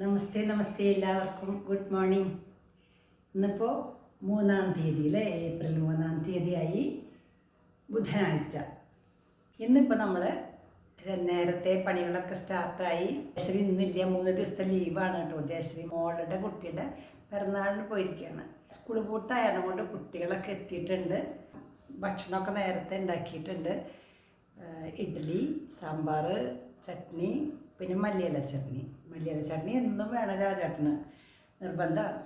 നമസ്തേ നമസ്തേ എല്ലാവർക്കും. Good morning ഇന്നിപ്പോൾ മൂന്നാം തീയതി അല്ലേ ഏപ്രിൽ മൂന്നാം തീയതിയായി ബുധനാഴ്ച. ഇന്നിപ്പോൾ നമ്മൾ നേരത്തെ പണികളൊക്കെ സ്റ്റാർട്ടായി. ജയശ്രീ ഇന്നില്ല? മൂന്ന് ദിവസത്തെ ലീവാണ് കേട്ടോ. ജയശ്രീ മോളുടെ കുട്ടിയുടെ പിറന്നാളിന് പോയിരിക്കുകയാണ്. സ്കൂൾ പൂട്ടായത് കൊണ്ട് കുട്ടികളൊക്കെ എത്തിയിട്ടുണ്ട്. ഭക്ഷണമൊക്കെ നേരത്തെ ഉണ്ടാക്കിയിട്ടുണ്ട്. ഇഡ്ഡലി സാമ്പാർ ചട്നി പിന്നെ മല്ലിയില ചട്നി. മല്ലിയില ചട്നി എന്നും വേണം ചട്ടന് നിർബന്ധമാണ്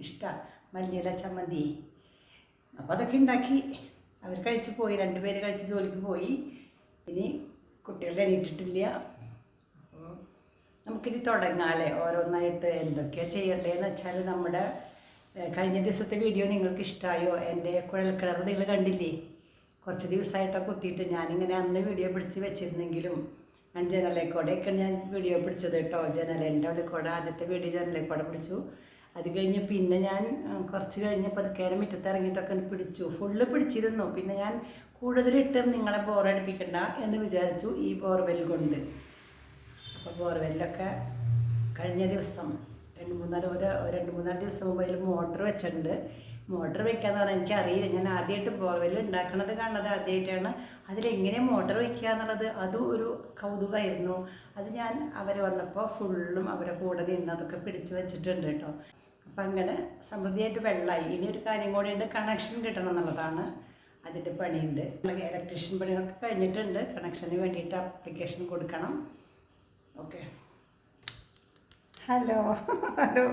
ഇഷ്ടമാണ് മല്ലിയില ചമ്മന്തി. അപ്പോൾ അതൊക്കെ ഉണ്ടാക്കി. അവർ കഴിച്ച് പോയി. രണ്ടുപേര് കഴിച്ച് ജോലിക്ക് പോയി. ഇനി കുട്ടികളെ എണീറ്റിട്ടില്ല. അപ്പോൾ നമുക്കിനി തുടങ്ങാല്ലേ ഓരോന്നായിട്ട് എന്തൊക്കെയാണ് ചെയ്യേണ്ടതെന്ന് വെച്ചാൽ നമ്മുടെ കഴിഞ്ഞ ദിവസത്തെ വീഡിയോ നിങ്ങൾക്ക് ഇഷ്ടമായോ എന്റെ കുഴൽക്കിണർ നിങ്ങൾ കണ്ടില്ലേ? കുറച്ച് ദിവസമായിട്ടൊക്കെ കുത്തിയിട്ട് ഞാനിങ്ങനെ അന്ന് വീഡിയോ പിടിച്ച് വെച്ചിരുന്നെങ്കിലും ഞാൻ ജനലേക്കൂടെയൊക്കെ ഞാൻ വീഡിയോ പിടിച്ചത് കേട്ടോ ജനലേന്റെ കൂടെ ആദ്യത്തെ വീഡിയോ ജനലേക്കൂടെ പിടിച്ചു. അത് കഴിഞ്ഞ് പിന്നെ ഞാൻ കുറച്ച് കുറച്ച് കഴിഞ്ഞ് കയറി മുറ്റത്ത് ഇറങ്ങിയിട്ടൊക്കെ പിടിച്ചു. ഫുള്ള് പിടിച്ചിരുന്നു. പിന്നെ ഞാൻ കൂടുതലിട്ട് നിങ്ങളെ ബോറടിപ്പിക്കണ്ട എന്ന് വിചാരിച്ചു ഈ ബോർവെൽ കൊണ്ട്. അപ്പോൾ ബോർവെല്ലൊക്കെ കഴിഞ്ഞ ദിവസം രണ്ട് മൂന്നാൽ ഒരു രണ്ട് മൂന്നാൽ ദിവസം മുമ്പ് അതിൽ മോട്ടർ വെച്ചിട്ടുണ്ട്. മോട്ടർ വെക്കാന്ന് പറഞ്ഞാൽ എനിക്കറിയില്ല. ഞാൻ ആദ്യമായിട്ട് ബോർവെൽ ഉണ്ടാക്കണത് കാണുന്നത് ആദ്യമായിട്ടാണ് അതിലെങ്ങനെ മോട്ടർ വെക്കുക എന്നുള്ളത് അതും ഒരു കൗതുകമായിരുന്നു. അത് ഞാൻ അവർ വന്നപ്പോൾ ഫുള്ളും അവരെ കൂടെ നിന്ന് അതൊക്കെ പിടിച്ച് വെച്ചിട്ടുണ്ട് കേട്ടോ. അപ്പം അങ്ങനെ സമൃദ്ധിയായിട്ട് വെള്ളമായി. ഇനി ഒരു കാര്യം കൂടി ഉണ്ട് കണക്ഷൻ കിട്ടണം എന്നുള്ളതാണ് അതിന്റെ പണിയുണ്ട്. ഇലക്ട്രീഷ്യൻ പണികളൊക്കെ കഴിഞ്ഞിട്ടുണ്ട്. കണക്ഷന് വേണ്ടിയിട്ട് അപ്ലിക്കേഷൻ കൊടുക്കണം. Okay hello hello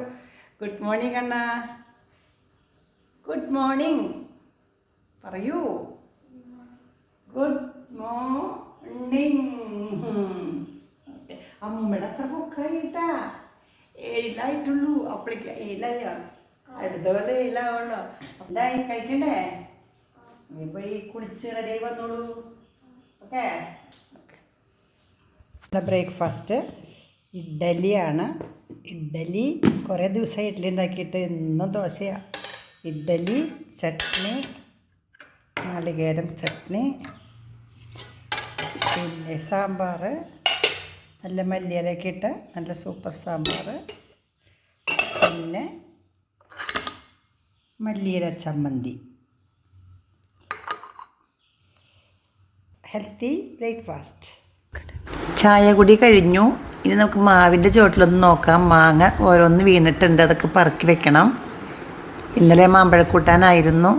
good morning അണ്ണ ഗുഡ് മോർണിംഗ് പറയൂ. ഗുഡ് മോർണിംഗ് അമ്മയുടെ അത്ര പൊക്കായിട്ടാ ഏഴിലായിട്ടുള്ളൂ. അപ്പോഴേക്ക് ഏഴിലായാണ്. അടുത്ത പോലെ ഏഴിലാവുള്ളൂ എന്തായി? കഴിക്കണ്ടേ? നീ പോയി കുളിച്ച് റെഡി വന്നോളൂ. Okay breakfast ഇഡ്ഡലിയാണ്. ഇഡ്ഡലി കുറേ ദിവസമായി ഇഡ്ഡലി ഉണ്ടാക്കിയിട്ട് എന്നും ദോശയാണ് ഇഡ്ഡലി ചട്നി നാളികേരം ചട്നി പിന്നെ സാമ്പാർ നല്ല മല്ലിയിലൊക്കെ ഇട്ട നല്ല സൂപ്പർ സാമ്പാർ പിന്നെ മല്ലിയില ചമ്മന്തി. ഹെൽത്തി ബ്രേക്ക്ഫാസ്റ്റ് ചായ കൂടി കഴിഞ്ഞു. ഇനി നമുക്ക് മാവിന്റെ ചുവട്ടിലൊന്ന് നോക്കാം. മാങ്ങ ഓരോന്ന് വീണിട്ടുണ്ട്. അതൊക്കെ പറക്കി വെക്കണം. ഇന്നലെ മാമ്പഴക്കൂട്ടാനായിരുന്നു.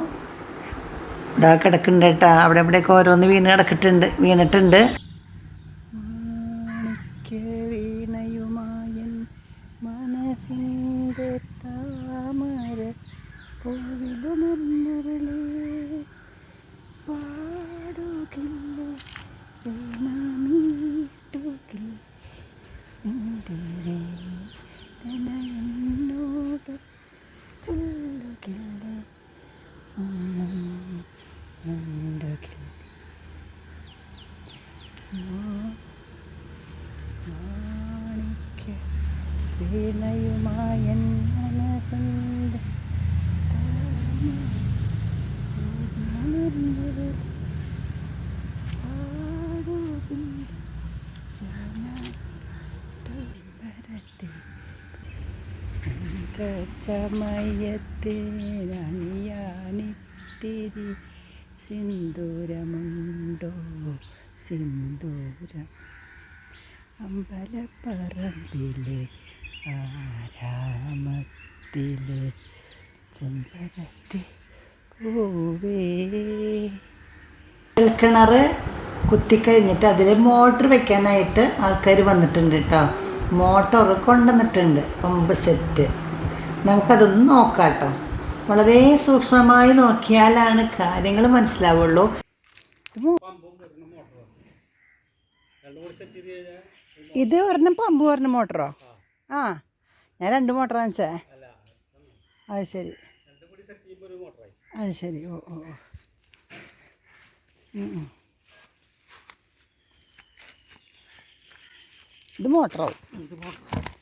ഇതാ കിടക്കുന്നുണ്ട് കേട്ടാ. അവിടെ ഇവിടെയൊക്കെ ഓരോന്ന് വീണ് കിടക്കിട്ടുണ്ട്. വീണിട്ടുണ്ട്. ചമയത്തേരണിയാനിത്തിരി സിന്ദൂരമുണ്ടോ? സിന്ദൂരം. അമ്പലപ്പറമ്പിലെ ആരാമത്തിലെ ചെമ്പരത്തി പൂവേ. കിണർ കുത്തിക്കഴിഞ്ഞിട്ട് അതിൽ മോട്ടർ വെക്കാനായിട്ട് ആൾക്കാർ വന്നിട്ടുണ്ട് കേട്ടോ മോട്ടോർ കൊണ്ടുവന്നിട്ടുണ്ട് പമ്പ് സെറ്റ്. നമുക്കതൊന്ന് നോക്കാം കേട്ടോ. വളരെ സൂക്ഷ്മമായി നോക്കിയാലാണ് കാര്യങ്ങൾ മനസ്സിലാവുള്ളൂ. ഇത് ഒരെണ്ണം പമ്പ് ഒരെണ്ണം മോട്ടറോ? ആ ഞാൻ രണ്ട് മോട്ടറാണ് വെച്ചേ അത് ശരി. അത് ശരി ഓ ഓ. ഇത് മോട്ടറാവും.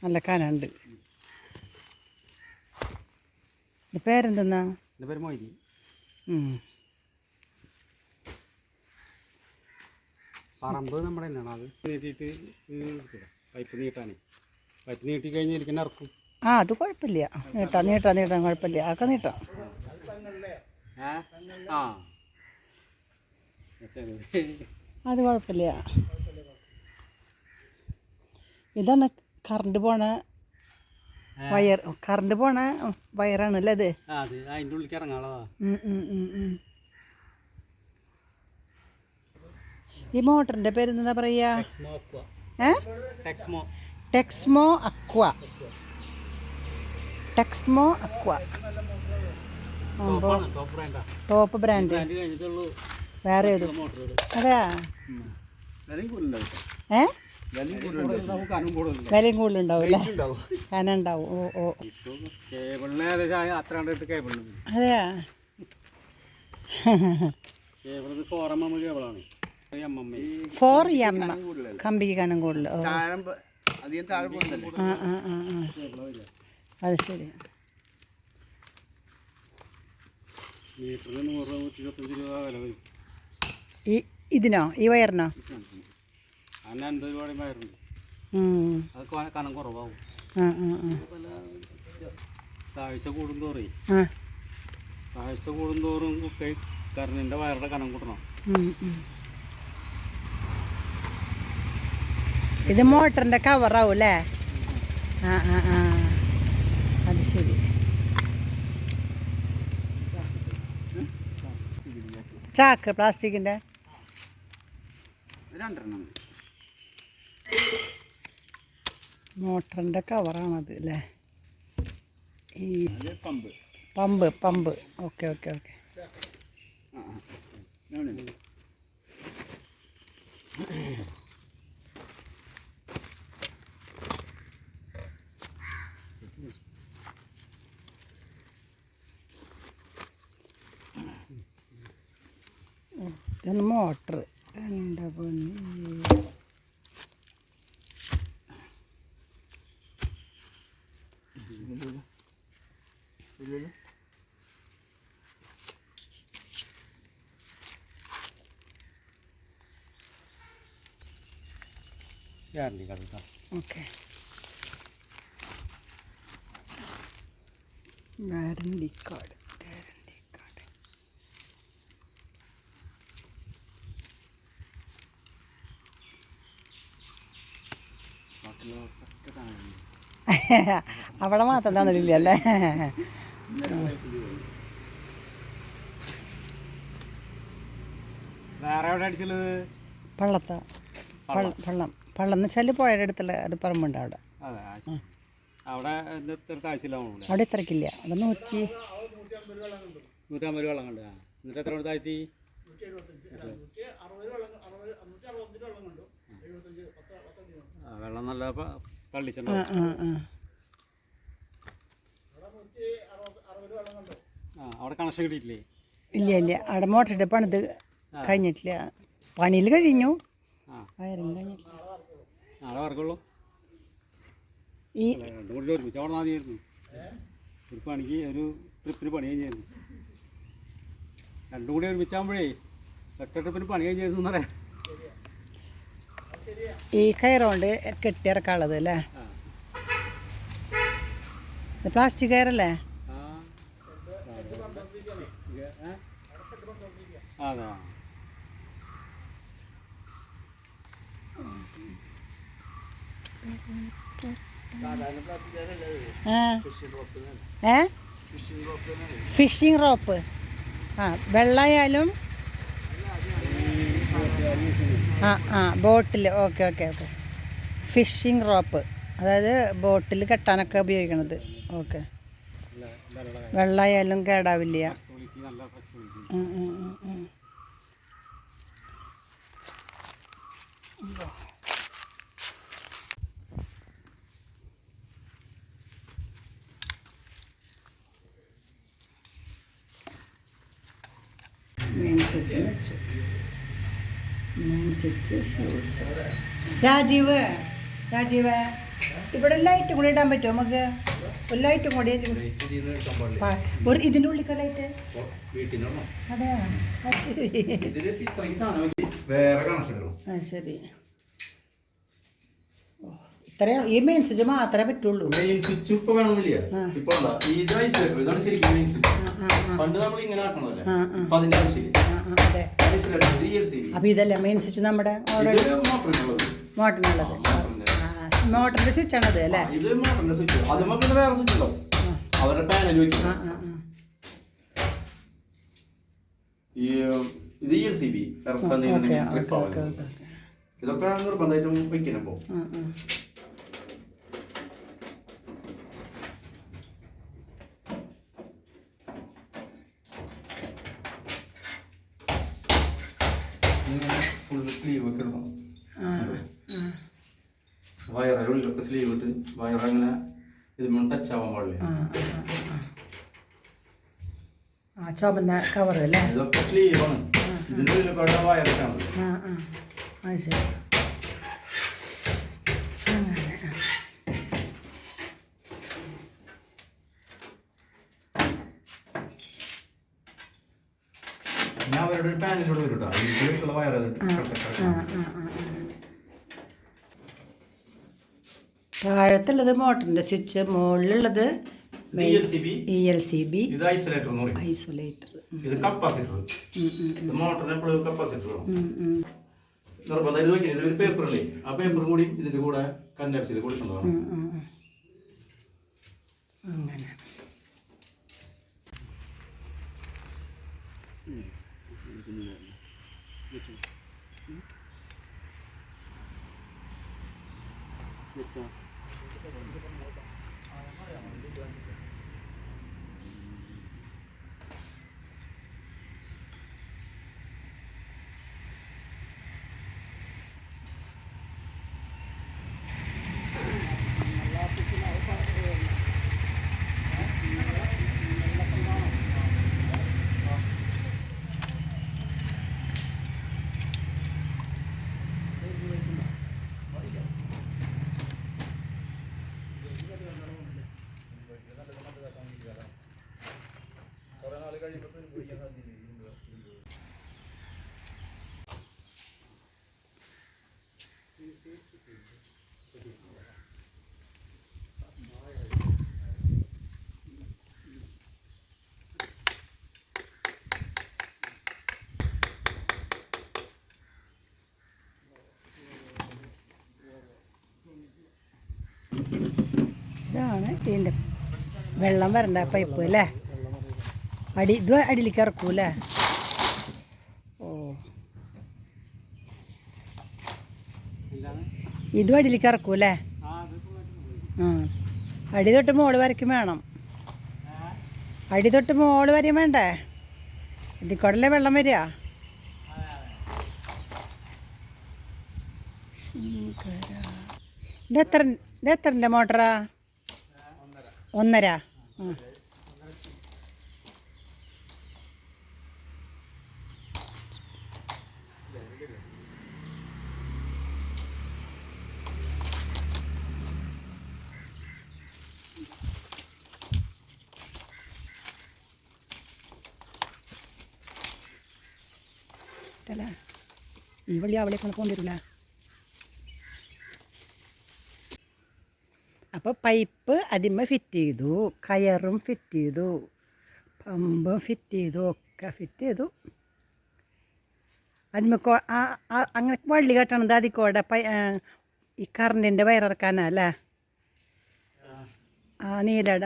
നല്ല കനുണ്ട് ഇത് പേരെന്തെന്നാ? എന്റെ പേര് മൊയ്തി. പറമ്പ് നമ്മുടെ തന്നെയാണ് അത്? നീട്ടിയിട്ട് പൈപ്പ് നീട്ടാനേ. പൈപ്പ് നീട്ടി കഴിഞ്ഞ് ഇരിക്കുന്ന ഇറക്കും. ആ അത് കുഴപ്പമില്ല. നീട്ടാം നീട്ടാം നീട്ടാം കുഴപ്പമില്ല. അതൊക്കെ നീട്ടാം. ആ. അത് കുഴപ്പമില്ല. ഇതാണ് കറണ്ട് പോണ വയർ കറണ്ട് പോണ വയറാണ് അല്ലേ ആ അത് അതിന്റെ ഉള്ളിൽ ഉം. ഈ മോട്ടറിന്റെ പേര് എന്താ പറയാ Texmo aqua Texmo Texmo aqua Texmo aqua ടോപ്പാണ് ടോപ്പ് ബ്രാൻഡാ ടോപ്പ് ബ്രാൻഡ് ബ്രാൻഡ് കഴിഞ്ഞിട്ടുള്ളൂ വേറെ ഏത്? അതെയാ? ഏ കനം കൂടുതലുണ്ട്? വിലയും കൂടുതലുണ്ടാവും അല്ലേ? കനം ഉണ്ടാവും. ഓ ഓ. അതെയാ? Four M M M M four M കമ്പിക്ക് കനം കൂടുതൽ. ഓ. ആ ആ ആ ആ. അത് ശരി. ഇതിനോ? ഈ വയറിനോ? അൻപത് കനം കുറവാകും താഴ്ച കൂടുന്തോറേ താഴ്ച കറണ്ടിന്റെ വയറുടെ കനം കൂട്ടണം. ഇത് മോട്ടറിന്റെ കവറാവും അല്ലേ? ആ ആ ആ. അത് ശരി. ചാക്ക് പ്ലാസ്റ്റിക്കിന്റെ? രണ്ടെണ്ണം. മോട്ടറിന്റെ കവറാണത് അല്ലേ? ഈ pump. Pump pump. Okay okay okay. ഇതാണ് മോട്ടർ എന്റെ പൊന്നി ഇല്ലല്ലോ. ഗ്യാരണ്ടി കാർഡ് കേട്ടോ okay. Warranty card warranty card. ബാക്കിയുള്ളവർക്കൊക്കെ കാണുന്നു അവിടെ മാത്രം തന്നിട്ടില്ല അല്ലേ അടിച്ചുള്ളത് പള്ളത്ത. പള്ളം പള്ളം. എന്ന് വെച്ചാൽ പുഴയുടെ അടുത്തുള്ള ഒരു പറമ്പുണ്ട് അവിടെ. അവിടെ അവിടെ ഇത്രക്കില്ല. അവിടെ നൂറ്റി നൂറ്റമ്പത് വെള്ളം കണ്ടു എന്നിട്ട് എത്ര താഴ്ത്തി വെള്ളം നല്ല ആ അവിടെ കണക്ഷൻ കിട്ടിയിട്ടില്ലേ? ഇല്ല ഇല്ല. അവിടെ മോട്ടറിട്ട് പണിത് കഴിഞ്ഞിട്ടില്ല. പണിയിൽ കഴിഞ്ഞു. ആ. വയറിങ് കഴിഞ്ഞിട്ടില്ല. നാളെ വർക്കുള്ളൂ? ഈ ഒരുമിച്ച് അവിടെ മതിയായിരുന്നു ഒരു പണിക്ക് ഒരു ട്രിപ്പിന് പണി കഴിഞ്ഞായിരുന്നു. രണ്ടും കൂടി ഒരുമിച്ചാകുമ്പോഴേ ഒറ്റ ട്രിപ്പിന് പണി കഴിഞ്ഞായിരുന്നു എന്നറിയാം. ഈ കയറുകൊണ്ട് കെട്ടിയിറക്കാനുള്ളത് അല്ലേ? പ്ലാസ്റ്റിക് കയറല്ലേ? അതാ സാധാരണ പ്ലാസ്റ്റിക് കാരല്ലേ അത്? ആ ഫിഷിംഗ് റോപ്പ് എന്നാണ്. ഏ? Fishing rope. ആ വെള്ളമായാലും ആ ആ ബോട്ടിൽ okay okay okay. Fishing rope. അതായത് ബോട്ടിൽ കെട്ടാനൊക്കെ ഉപയോഗിക്കണത്. ഓക്കെ. വെള്ളമായാലും കേടാവില്ല. സ്വിച്ച് വെച്ചു. സ്വിച്ച് ഫ്യൂസ് രാജീവ് രാജീവ് ഇവിടെ ലൈറ്റും കൂടി ഇടാൻ പറ്റുമോ നമുക്ക്? ഒരു ലൈറ്റും കൂടി ഒരു ഇതിന്റെ ഉള്ളിൽ ലൈറ്റ് അത് ശരി ഇതിൽ ഇത്രയും സാധനം വെച്ച് വേറെ കണക്ഷൻ ഇടണം ആ ശരി ഓ ഇത്രേ ഈ മെയിൻ സ്വിച്ച് മാത്രമേ പറ്റുള്ളൂ. മെയിൻ സ്വിച്ച് ഇപ്പൊ വേണമെന്നില്ല. ഇപ്പൊ എന്താ ഇത് ഇതാണ് ശരിക്കും മെയിൻ സ്വിച്ച് പണ്ട് നമ്മൾ ഇങ്ങനെ ആക്കണതല്ലേ? ഇപ്പൊ അതിന്റെ ആവശ്യമില്ല. അതെ. അപ്പോൾ ഇതല്ലേ മെയിൻ സ്വിച്ച് നമ്മുടെ ഓൾറെഡി മോട്ടറിനുള്ളത്. മോട്ടറിനുള്ളത്. മോട്ടറിന്റെ സ്വിച്ചാണത് അല്ലേ? ഇത് മോട്ടറിന്റെ സ്വിച്ച് അതുമ്പോ പിന്നെ വേറെ സ്വിച്ച് അവരുടെ പാനൽ വെക്കും. ഈ ഇത് E L C B okay ഇതൊക്കെ നിർബന്ധമായിട്ടും ആ ഫുൾ സ്ലീവ് ഒക്കെ ഇടണം ആ ആ വയറിന്റെ ഉള്ളിലൊക്കെ അങ്ങനെ ഇത് ടച്ച് ആവാൻ പാടില്ല ആ, ചുവന്ന കവർ അല്ലേ? ഇതൊക്കെ സ്ലീവ് ആണ്. ഇതിന്റെ ഉള്ളിലൊക്കെ ആ ആ. അത് ശരി. ഞാൻ അവരുടെ ഒരു പാനലിലൂടെ വരും കേട്ടോ ഇതിലേക്കുള്ള വയർ അത് ആ, ആ, ആ, ആ. താഴത്തുള്ളത് മോട്ടറിന്റെ സ്വിച്ച് മുകളിലുള്ളത് ഇ എൽ സി ബി ഇത് ഐസൊലേറ്റർ ഐസൊലേറ്റർ ഇത് കപ്പാസിറ്റർ മോട്ടറിന് എപ്പോഴും കപ്പാസിറ്റർ വേണം നിർബന്ധം. ഇത് വെക്കുന്നത് ഇതിൽ പേപ്പർ ഉണ്ട് ആ പേപ്പർ കൂടി ഇതിന്റെ കൂടെ കന്നപ്സിൽ കൊടുക്കുന്നതാണ് അങ്ങനെ. ഇതാണ് ഇതിന്റെ വെള്ളം വരണ്ട പൈപ്പ് അല്ലേ? അടി ഇത് അടിയിലേക്ക് ഇറക്കും അല്ലേ ഓ. ഇത് അടിയിലേക്ക് ഇറക്കും അല്ലേ ആ. അടി തൊട്ട് മോൾ വരയ്ക്കും വേണം. അടി തൊട്ട് മോൾ വരെയും വേണ്ടേ? ഇതിൽ കൂടല്ലേ വെള്ളം വരിക? ശങ്കര. ഇത് എത്ര ഇത് എത്രന്റെ മോട്ടറാ? ഒന്നര. ആ. ഈ വഴി അവിടേക്ക് പോകാൻ അപ്പോൾ പൈപ്പ് അതിമ ഫിറ്റ് ചെയ്തു കയറും ഫിറ്റ് ചെയ്തു പമ്പും ഫിറ്റ് ചെയ്തു ഒക്കെ ഫിറ്റ് ചെയ്തു. അതിമ അങ്ങനെ വള്ളി കെട്ടണത് അതിൽ കൂടെ ഈ കറണ്ടിന്റെ വയറിറക്കാനാ അല്ലേ? ആ നീലട.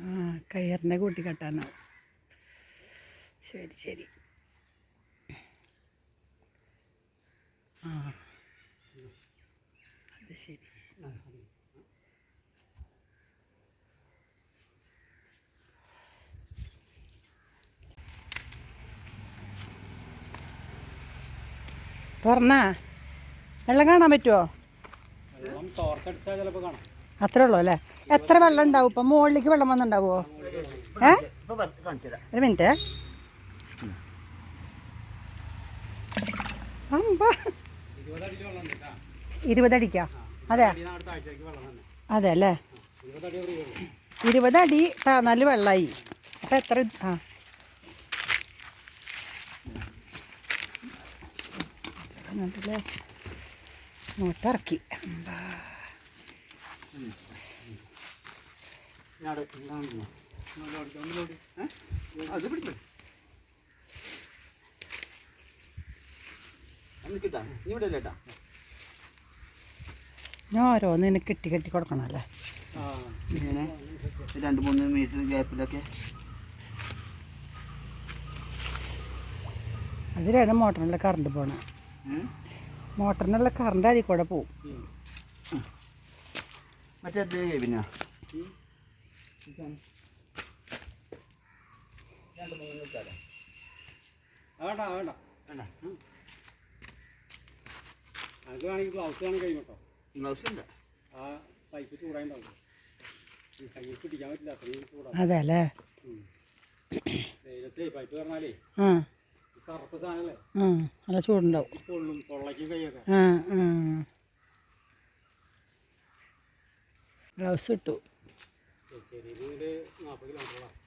ആ കയറിനെ കൂട്ടി ശരി ശരി. ആ. അത് ശരി. തുറന്നാ? വെള്ളം കാണാൻ പറ്റുമോ അത്രേ ഉള്ളൂ അല്ലേ? എത്ര വെള്ളം ഉണ്ടാവും? ഇപ്പം മുകളിലേക്ക് വെള്ളം വന്നുണ്ടാവുമോ ഏ? ഒരു മിനിറ്റ്. അമ്പ ഇരുപതടിക്കാ അതെ. അതെ അല്ലേ? ഇരുപതടി താന്നാൽ വെള്ളമായി അപ്പം എത്ര ആ. എന്നിട്ടല്ലേ? അത് പിടിച്ചു അന്ന് കിട്ടാ നീ ഇവിടെ കേട്ടാ ഞാൻ ഓരോന്ന് ഇനി കെട്ടി കെട്ടി കൊടുക്കണമല്ലേ ഇങ്ങനെ രണ്ട് മൂന്ന് മീറ്റർ ഗ്യാപ്പിലൊക്കെ. അതിലാണ് മോട്ടറിനുള്ള കറണ്ട് പോണ. മോട്ടറിനുള്ള കറണ്ട് അതിൽ കൂടെ പോവും. മറ്റേ പിന്നെ. വേണ്ട. വേണ്ട വേണ്ട. അത് വേണമെങ്കിൽ ഗ്ലൗസ് വേണം കൈ ഗ്ലൗസ് ഉണ്ട്. ആ പൈപ്പ് ചൂടായിട്ടുണ്ടാവും ഈ കയ്യിൽ പിടിക്കാൻ പറ്റില്ല അത്രയും ചൂടാ അതെ അല്ലേ? വെയിലത്തെ പൈപ്പ് പറഞ്ഞാലേ ആ. ഈ കറുപ്പ് സാധനമല്ലേ ആ നല്ല ചൂടുണ്ടാവും. പൊള്ളും പൊള്ളയ്ക്കും കൈയൊക്കെ ആ ആ. ഗ്ലൗസ് ഇട്ടു. ചെറിയ ഒരു നാൽപ്പത് കിലോമീറ്ററോളാണ്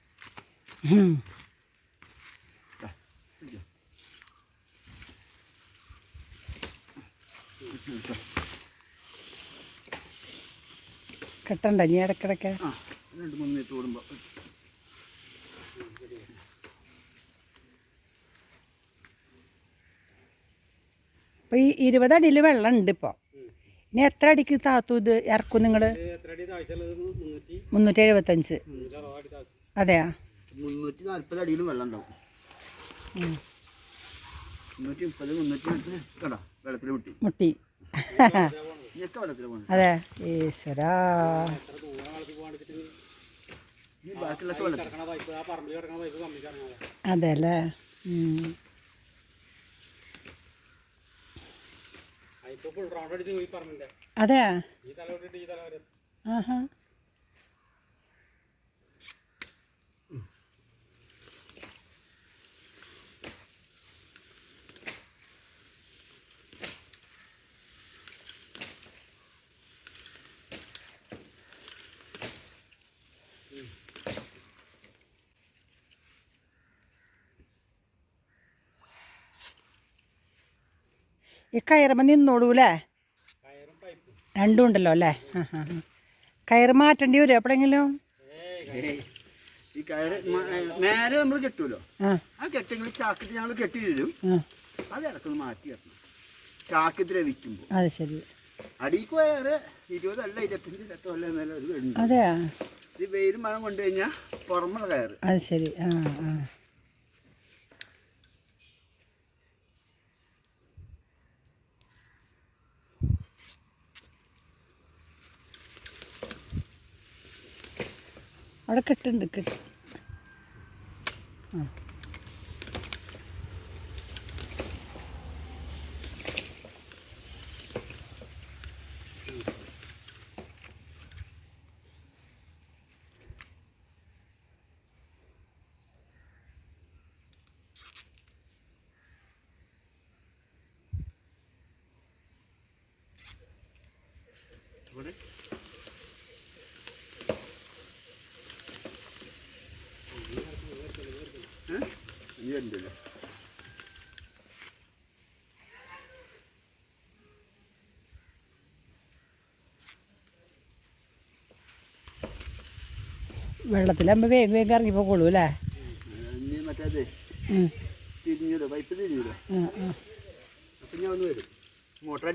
കെട്ടണ്ട ഇനി ഇടക്കിടക്ക് ആ രണ്ട് മൂന്ന് മിനിറ്റ് കൂടുമ്പോൾ അപ്പോൾ ഈ ഇരുപത് അടിയിൽ വെള്ളം ഉണ്ട് ഇപ്പോൾ ഇനി എത്ര അടിക്ക് താത്തു ഇത് ഇറക്കും നിങ്ങൾ എത്ര അടി താഴ്ചയുള്ളത് മുന്നൂറ്റി എഴുപത്തി എഴുപത്തഞ്ച് താഴ്ച അതെയാ? മുന്നൂറ്റി നാൽപ്പത് അടിയിലും വെള്ളം ഉണ്ടാവും. ഉം. മുന്നൂറ്റി മുപ്പത് മുന്നൂറ്റി നാൽപ്പത് വെള്ളത്തിൽ മുട്ടി. അതെ. ഈശ്വരാ. അതെ അല്ലേ അതെ പോകാൻ എടുത്തിട്ട് ഈ ബാക്കിയുള്ളൊക്കെ വെള്ളത്തിൽ കിടക്കണ പൈപ്പ് ആ പറമ്പിൽ കിടക്കണ പൈപ്പ് കമ്മിക്ക് ഇറങ്ങാതെ അതെ അല്ലേ ഉം. അതിപ്പോൾ ഫുൾ റൗണ്ട് അടിച്ച് പോയി പറമ്പിന്റെ അതെയാ ഈ തല തൊട്ടിട്ട് ഈ തല വരെ ആഹാ ഈ കയറുമ്പോൾ കയറും പൈപ്പ് രണ്ടും ഉണ്ടല്ലോ അല്ലേ? ആ ആ ആ. കയറ് മാറ്റേണ്ടി വരും എപ്പോഴെങ്കിലും. ഈ കയറ് നേരെ നമ്മൾ കെട്ടുമല്ലോ ആ. കെട്ടെങ്കിൽ ചാക്കത്തിൽ ഞങ്ങൾ കെട്ടി തരും ആ. അത് ഇടക്കൊന്ന് മാറ്റി അത് ശരി. അടിക്ക് പോയാറ് ഇരുപതല്ല ഇരുപത്തഞ്ച് ഇരുപത്തല്ല നല്ല ഒരു അതെയാ? ഇത് വെയിലും മഴ കൊണ്ടുകഴിഞ്ഞാൽ പുറമുള്ള കയറ്. അത് ശരി. ആ ആ. അവിടെ കെട്ടുണ്ട് കെട്ട്. ആ. ഇനി അമ്മ വെള്ളത്തിലാകുമ്പോൾ വേഗം വേഗം ഇറങ്ങി പോകുള്ളൂ അല്ലേ? ഉം. തിരിഞ്ഞൂലോ പൈപ്പ് തിരിഞ്ഞൂലോ അപ്പം ഞാൻ ഒന്ന് വരും. മോട്ടർ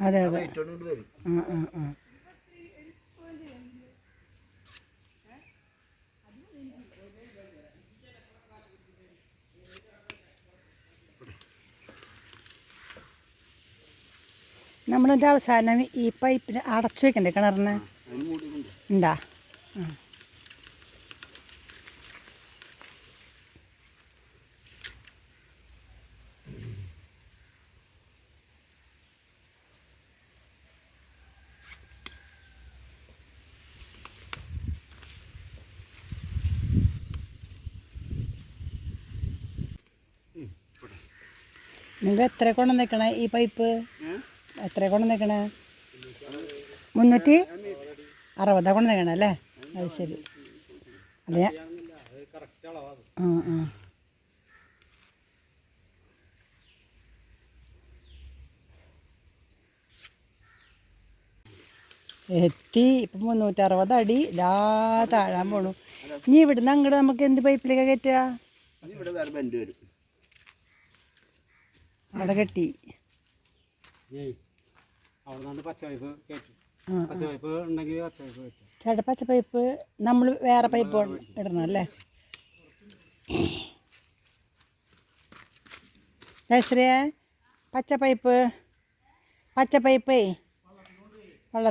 അതെ അതെ. വരും. ആ ആ ആ. നമ്മളിത് അവസാനം ഈ പൈപ്പിന് അടച്ചു വെക്കണ്ടേ കിണറിന്? ഉണ്ടാ ആ. നിങ്ങൾ എത്ര കൊണ്ടു നിൽക്കണേ ഈ പൈപ്പ്? എത്ര കൊണ്ട് നിൽക്കണ മുന്നൂറ്റി അറുപതാ കൊണ്ട് നിൽക്കണം അല്ലേ? അത് ശരി. അതെ. ആ ആ. എത്തി. ഇപ്പം മുന്നൂറ്ററുപത് അടി. ഇതാ താഴാൻ പോണു. ഇനി ഇവിടുന്ന് അങ്ങോട്ട് നമുക്ക് എന്ത് പൈപ്പിലേക്ക് കയറ്റുക അവിടെ കെട്ടി. അവിടെ നിന്ന് പച്ച പൈപ്പ് കയറ്റും ഉണ്ടെങ്കിൽ പച്ച പൈപ്പ് കയറ്റും. ചേട്ടാ പച്ച പൈപ്പ് നമ്മൾ വേറെ പൈപ്പ് ഇടണം അല്ലേ? ജയശ്രീയെ പച്ച പൈപ്പ് പച്ച പൈപ്പേ വെള്ള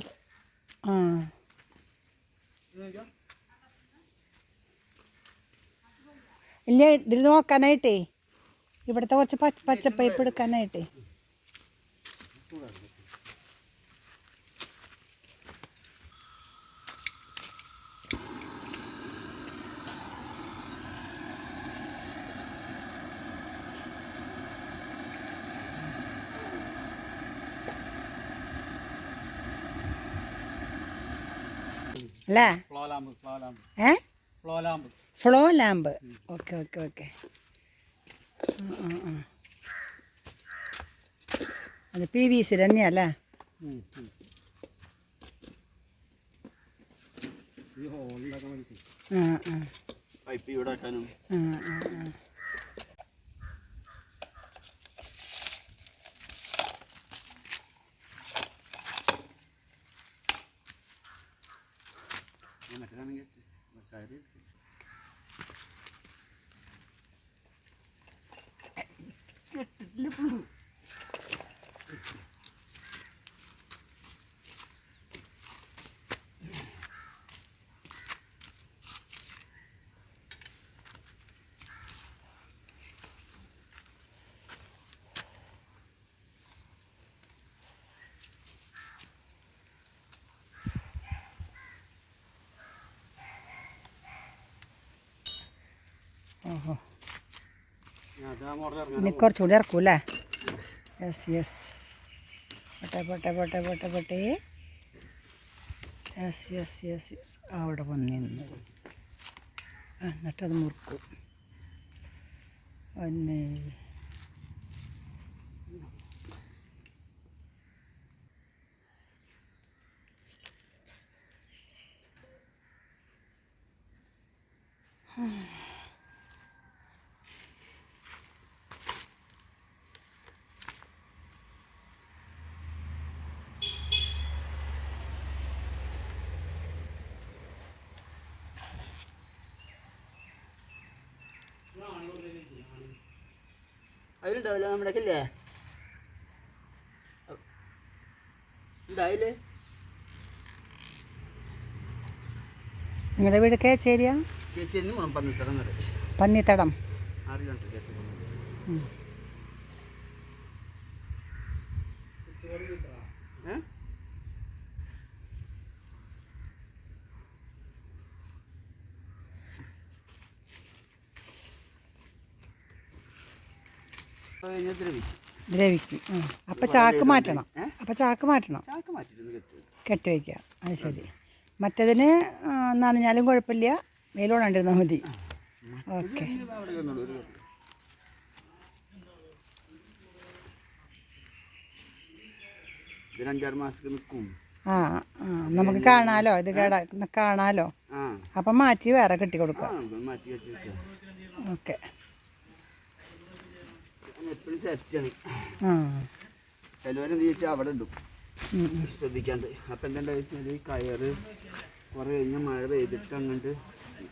ആ. ഇല്ല ഇതിൽ നോക്കാനായിട്ടേ. ഇവിടുത്തെ കുറച്ച് പച്ച പൈപ്പ് എടുക്കാനായിട്ടേ. അല്ലേ ഏ? Flow lamp okay okay okay. അത് പി വി സി തന്നെയല്ലേ ആ ആ. പൈപ്പ് ഇവിടെ വെക്കാനും. ആ ആ. ആ മറ്റേതാണെങ്കിൽ കയറി ഓഹോ ഇനി കുറച്ചുകൂടി ഇറക്കൂല്ലേ? യെസ് യെസ് പോട്ടെ പോട്ടെ പോട്ടെ പോട്ടെ പോട്ടെ. യെസ് യെസ് യെസ് യെസ് അവിടെ വന്ന് എന്നിട്ടത് മുറുക്കും. പിന്നെ അതിലുണ്ടാവില്ല നമ്മുടെ അല്ലേ ഉണ്ടായില്ലേ? നിങ്ങളുടെ വീട് കേച്ചേരിയാ? പന്നിത്തടം പന്നിത്തടം. ആറ് കിലോമീറ്റർ ചേച്ചി ഉം. ഏ കഴിഞ്ഞ ദ്രവിക്കും. അപ്പം ചാക്ക് മാറ്റണം? അപ്പം ചാക്ക് മാറ്റണം. ചാക്ക് കെട്ടി വയ്ക്കുക അത് ശരി. മറ്റതിന് നനഞ്ഞാലും കുഴപ്പമില്ല. വെയിലോടാണ്ടിരുന്നാൽ മതി. ഓക്കെ. ആ നമുക്ക് കാണാലോ? ഇത് കേടാ കാണാലോ? അപ്പം മാറ്റി വേറെ കെട്ടി കൊടുക്കാം. ഓക്കെ. എപ്പോഴും സെറ്റാണ് ചിലവരെന്ത് ചോദിച്ചാൽ അവിടെ ഇടും. ശ്രദ്ധിക്കാണ്ട്. അപ്പം എന്താ വെച്ചാൽ ഈ കയറ് കുറെ കഴിഞ്ഞ് മഴ പെയ്തിട്ട് അങ്ങോട്ട്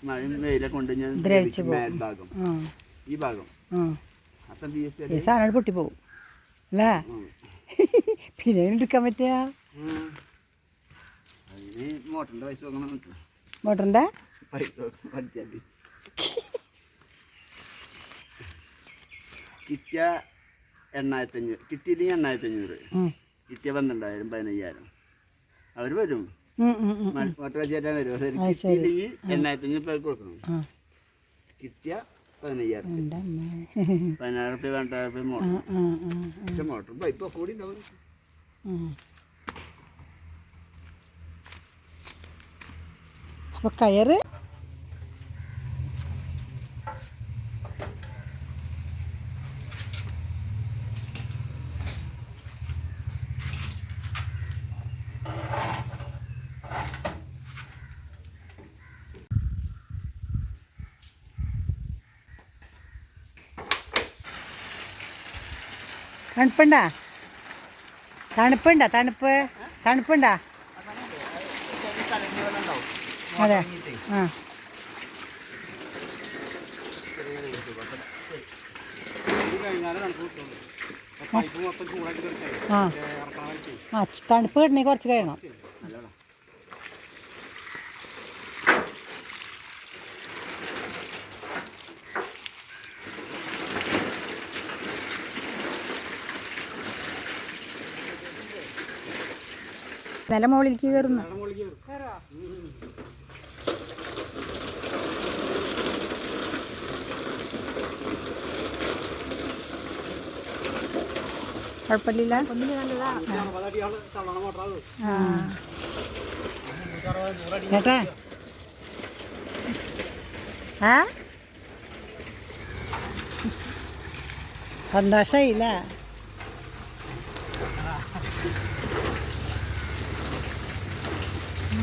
മഴയും കൊണ്ട് ഞാൻ ഈ ഭാഗം. ആ. അപ്പം എന്ത് ഈ ചോദിച്ചാൽ സാധനം പൊട്ടിപ്പോവും. അല്ലേ? പിന്നെ എടുക്കാൻ പറ്റുക? അതിന് മോട്ടറിന്റെ പൈസ നോക്കണം. മോട്ടറിന്റെ പൈസ പഠിച്ചാൽ കിറ്റിയ എണ്ണായിരത്തഞ്ഞൂറ് കിട്ടിയില്ലെങ്കിൽ എണ്ണായിരത്തഞ്ഞൂറ്. കിട്ടിയ പന്ത്രണ്ടായിരം പതിനയ്യായിരം. അവർ വരും. മോട്ടർ വെച്ചാൽ വരും. ശരി. കിറ്റിയില്ലെങ്കിൽ എണ്ണായിരത്തഞ്ഞൂറ് പേർക്ക് കൊടുക്കണം. കിട്ടിയ പതിനയ്യായിരം പതിനായിരം റുപ്യ രണ്ടായിരം റുപ്യ മോട്ടർ. മോട്ടർ പൈപ്പ് കൂടി ഉണ്ടാവും അപ്പോൾ കയറ് തണുപ്പുണ്ടാ? തണുപ്പുണ്ടാ തണുപ്പ്? തണുപ്പുണ്ടാ? അതെ. ആ. ആ. തണുപ്പ് കിട്ടണേ കുറച്ച് കഴിയണം. നില മുകളിലേക്ക് കയറുന്നു. കുഴപ്പമില്ല. ആ.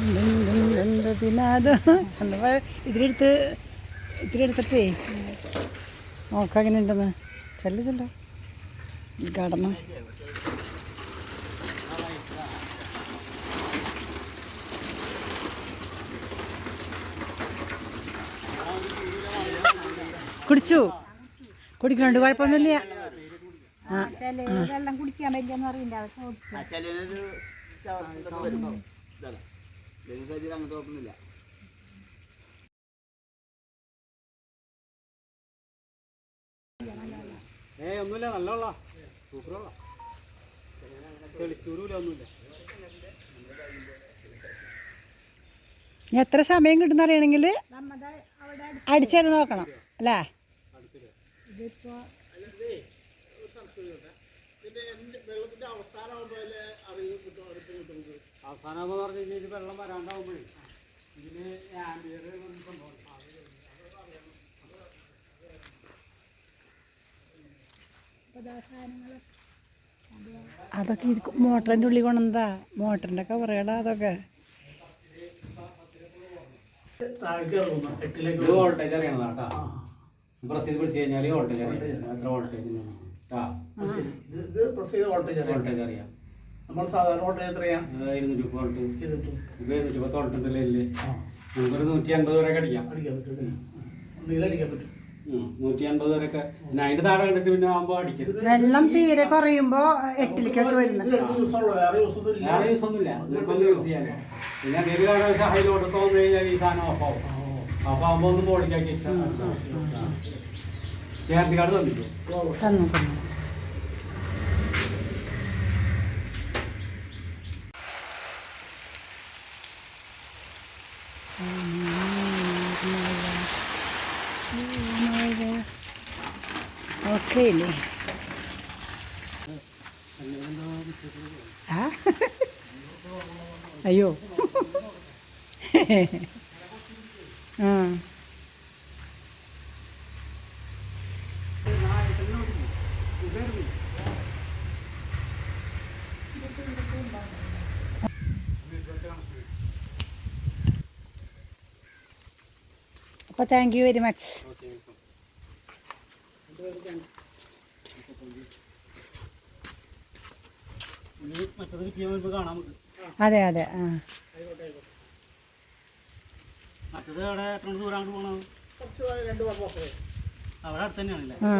ചേട്ടാ അത് സന്തോഷായില്ല ഇതിലെടുത്ത് ഇതിലെടുത്തിട്ടേ നോക്കാം ഉണ്ടെന്ന് ചെല്ലു ചെല്ലോ. കടന്ന്. കുടിച്ചു. കുടിക്കണുണ്ട് കുഴപ്പമൊന്നുമില്ല. ആ വെള്ളം കുടിക്കാൻ പറ്റില്ലെന്ന് അറിയില്ല ശരീരം അങ്ങനത്തെ കുഴപ്പമൊന്നുമില്ല. ഏ ഒന്നുമില്ല. നല്ല വെള്ള സൂപ്പർ ഒന്നുമില്ല. ഇനി എത്ര സമയം കിട്ടുന്നറിയണമെങ്കിൽ അടിച്ചു അടിച്ചേരം നോക്കണം അല്ലേ? ഇതിപ്പോ അവസാനം എന്ന് പറഞ്ഞു കഴിഞ്ഞാൽ ഇത് വെള്ളം വരാണ്ടാവുമ്പോഴേ ഇതിന് ആംബിയർ സംഭവം അതൊക്കെ ഇത് മോട്ടറിന്റെ ഉള്ളിൽ കൊണ്ടെന്താ മോട്ടറിന്റെ കവറുകളാ അതൊക്കെ. എട്ടിലേക്ക് ഇത് വോൾട്ടേജ് അറിയണതാ കേട്ടാ പ്രസ് ചെയ്ത് പിടിച്ച് കഴിഞ്ഞാൽ വോൾട്ടേജ് അറിയാം. എത്ര വോൾട്ടേജ് ഇത് പ്രസ് ചെയ്ത വോൾട്ടേജ് വോൾട്ടേജ് അറിയാം. നമ്മൾ സാധാരണ ഓട്ടോ എത്രയാണ് ഇരുന്നൂറ്റി പത്ത് നമുക്കൊരു നൂറ്റി അൻപത് വരെ അടിക്കാം. അടിക്കാൻ പറ്റും അല്ലേ? ഒന്നുകിൽ അടിക്കാൻ പറ്റും. നൂറ്റി അൻപത് വരെയൊക്കെ. അതിന്റെ താഴെ കണ്ടിട്ട് പിന്നെ അടിക്കും. വെള്ളം തീരെ കുറയുമ്പോൾ എട്ടിലേക്കൊക്കെ വരുന്നത്. വേറെ യൂസ് ഒന്നുമില്ല യൂസ് പിന്നെ എന്തെങ്കിലും കഴിഞ്ഞാൽ ഈ സാധനം ഓഫ് ആവും. ഒന്ന് തന്നിട്ടു തന്നു തന്നു. ഓക്കെ ഇല്ലേ ആ? അയ്യോ. അപ്പോൾ താങ്ക് യു വെരി മച്ച് അതെ അതെ ആ. മറ്റത് അവിടെ എത്ര ദൂരം അങ്ങോട്ട് പോകണം കുറച്ച് രണ്ട് മാസം അവിടെ അടുത്ത് തന്നെയാണല്ലേ? ആ.